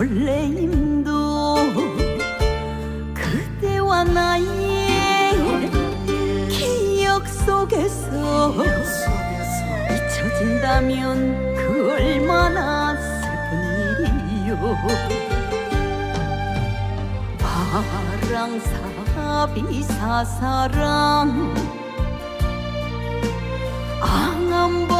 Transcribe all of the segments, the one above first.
설레임도 그대와 나의 기억 속에서 잊혀진다면 그 얼마나 슬픈 일이요. 바랑 사비 사사랑 앙한바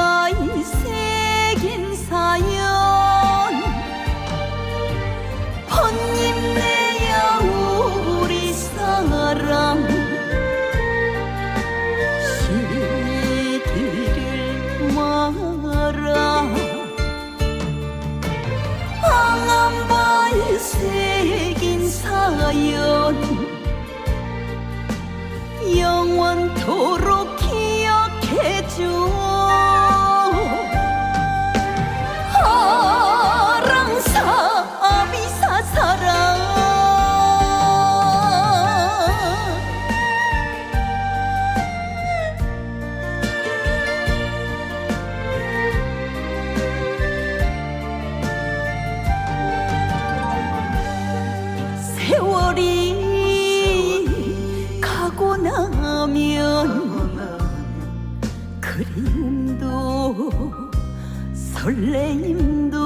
영원토록 기억해줘 그리움도 설레임도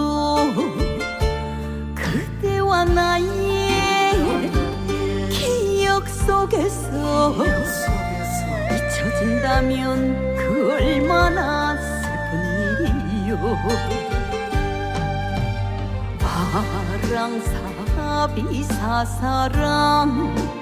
그대와 나의 기억 속에서 잊혀진다면 그 얼마나 슬픈 일이요. 바랑사비사사랑